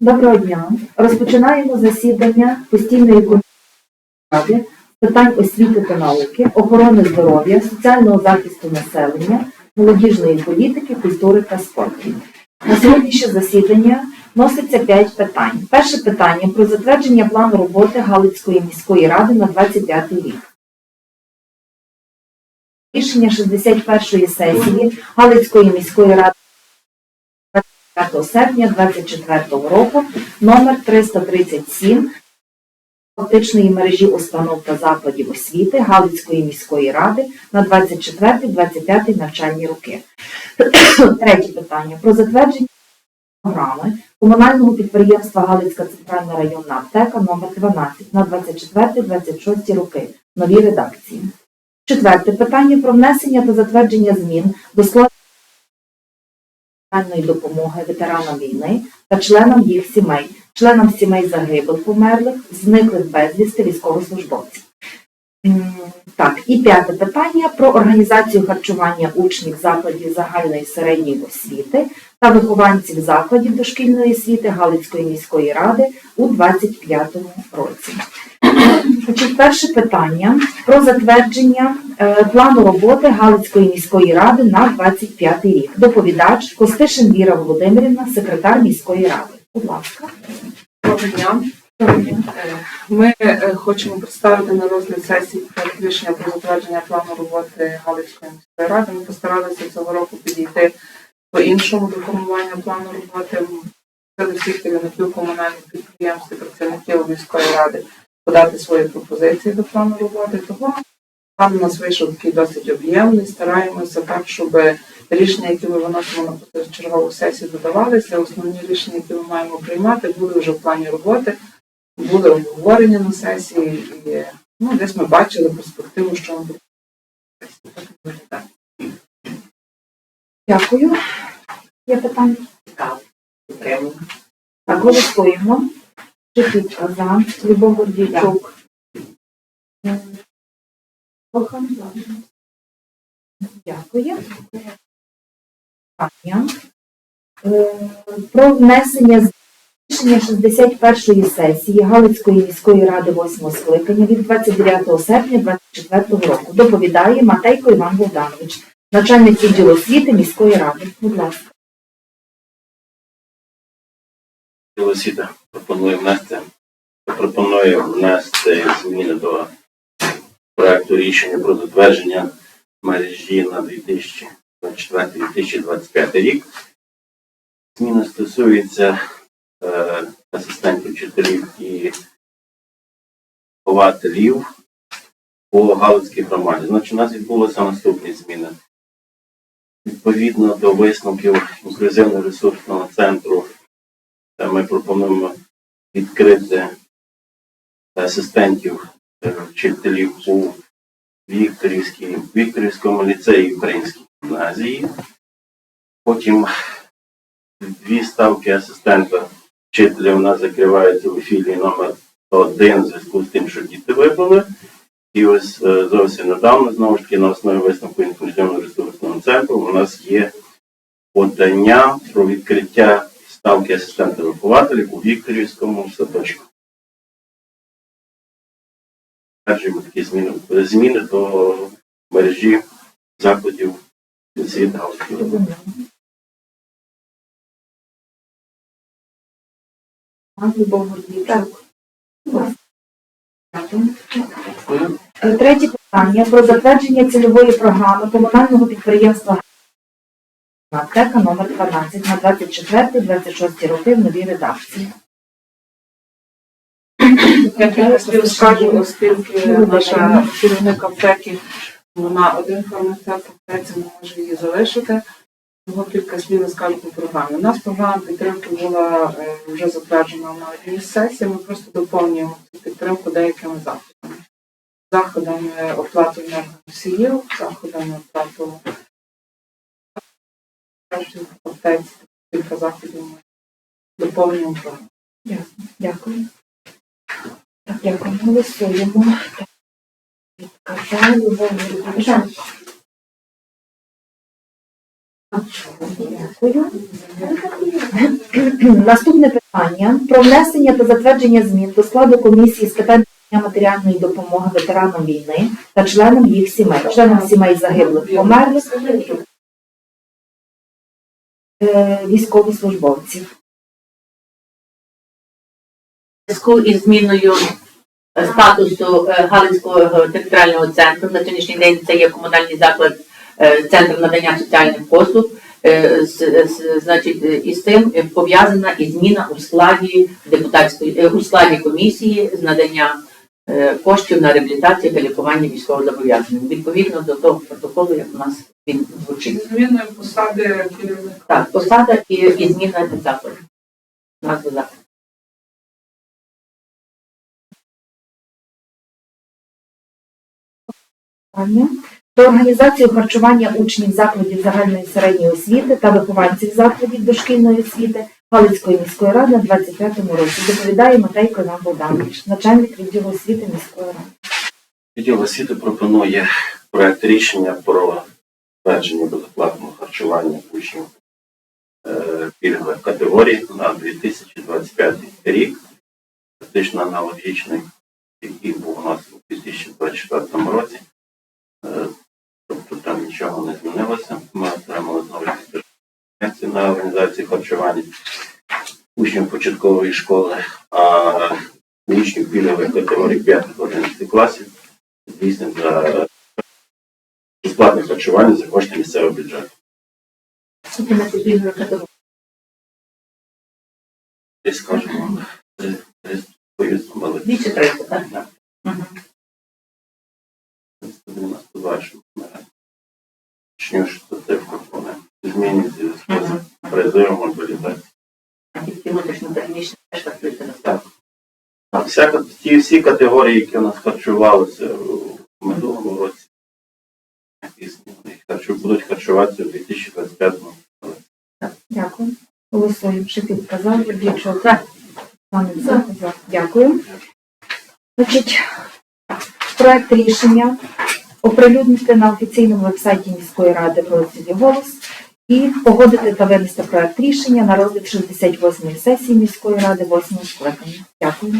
Доброго дня. Розпочинаємо засідання постійної комісії з питань освіти та науки, охорони здоров'я, соціального захисту населення, молодіжної політики, культури та спорту. На сьогоднішнє засідання вноситься 5 питань. Перше питання про затвердження плану роботи Галицької міської ради на 25 рік. Рішення 61-ї сесії Галицької міської ради 5 серпня 24 року номер 337 фактичної мережі установ та закладів освіти Галицької міської ради на 24-25 навчальні роки. Третє питання про затвердження програми комунального підприємства Галицька центральна районна аптека номер 12 на 24-26 роки. Нові редакції. Четверте питання про внесення та затвердження змін до складу соціальної допомоги ветеранам війни та членам їх сімей, членам сімей загиблих померлих, зниклих безвісти військовослужбовців. Так, і п'яте питання про організацію харчування учнів закладів загальної середньої освіти та вихованців закладів дошкільної освіти Галицької міської ради у 2025 році. Значить, перше питання про затвердження е, плану роботи Галицької міської ради на 25 рік. Доповідач Костишин Віра Володимирівна, секретар міської ради. Будь ласка. Доброго дня. Ми е, хочемо представити на розгляд сесії проект рішення про затвердження плану роботи Галицької міської ради. Ми постаралися цього року підійти по-іншому до формування плану роботи. Це всіх керівників комунальних підприємств і працівників міської ради подати свої пропозиції до плану роботи. Того план у нас вийшов такий досить об'ємний. Стараємося так, щоб рішення, які ми виносимо на чергову сесію, додавалися. Основні рішення, які ми маємо приймати, були вже в плані роботи були обговорення на сесії, і ну, десь ми бачили перспективу, що. Так і. Дякую. Є питання? Підтримую. Так, голосуємо. Шипітка за. Любов Гордійчук. Кохан за. Дякую. Питання. Е, Про внесення з- рішення 61-ї сесії Галицької міської ради 8 скликання від 29 серпня 2024 року. Доповідає Матейко Іван Богданович, начальник відділу освіти міської ради. Будь ласка. Освіта пропонує внести, пропонує внести зміни до проекту рішення про затвердження мережі на 2024-2025 рік. Е, асистентів вчителів і хователів по Галицькій громаді. Значить, у нас відбулися наступні зміни. Відповідно до висновків інклюзивно-ресурсного центру Е, Ми пропонуємо відкрити асистентів е, вчителів у Вікторівському ліцеї Українській гімназії. Потім дві ставки асистента вчителя у нас закриваються у філії номер 1 в зв'язку з тим, що діти вибули. І ось е, зовсім недавно, знову ж таки, на основі висновку інклюзивно-ресурсного центру у нас є подання про відкриття ставки асистента вихователів у Вікторівському садочку. Перші такі зміни, зміни до мережі закладів освіти Галицької Е, Третє питання про затвердження цільової програми комунального підприємства аптека номер 12 на 24-26 роки в новій редакції. Скажу, оскільки наша керівник аптеки, вона один фармацевт аптеці, може її залишити. Того кілька слів скажу по програмі. У нас програма підтримки була е, вже затверджена на одній з сесій. Ми просто доповнюємо цю підтримку деякими заходами. Заходами оплати енергоносіїв, заходами оплату в. Кілька заходів ми доповнюємо програму. Ясно. Дякую. Так, дякую. Голосуємо. Гордійчук. Дякую. Наступне питання про внесення та затвердження змін до складу комісії з питань матеріальної допомоги ветеранам війни та членам їх сімей, членам сімей загиблих померлих е, військовослужбовців. зв'язку із зміною е, статусу е, Галицького територіального центру. На сьогоднішній день це є комунальний заклад, е, центр надання соціальних послуг. Е, з- з- Значить, із цим е, пов'язана і зміна у складі депутатської у складі комісії з надання коштів на реабілітацію та лікування військовозобов'язаних. Відповідно до того протоколу, як у нас він звучить. Зміною посади керівника. Так, посада і, і зміна закладу. Назви закладу. Питання про організацію харчування учнів закладів загальної середньої освіти та вихованців закладів дошкільної освіти Галицької міської ради на 25-му році. Доповідає Матейко Іван Богданович, начальник відділу освіти міської ради. Відділ освіти пропонує проект рішення про введення безоплатного харчування учнів е, пільгових категорій на 2025 рік. Фактично аналогічний, який був у нас у 2024 році. Нічого не змінилося. Ми отримали знову на організацію харчування учнів початкової школи, а учнів пільгових категорій 5-11 класів здійснить за безплатне харчування за кошти місцевого бюджету. Скажемо, мали. Більше 30, так? Так. Мгм. 192, що ми Що цифру в зв'язку Мгм. з призивом мобілізації. А ті внутрішньо теж на А вся, ті всі категорії, які у нас харчувалися в минулому році, які харчу- будуть харчуватися в 2025 році. Дякую. Голосуємо. Шепіт казав, якщо так, пане за, за. Дякую. Значить, проект рішення оприлюднити на офіційному вебсайті міської ради в розділі голос і погодити та винести проект рішення на розгляд 68-ї сесії міської ради 8 скликання. Дякую.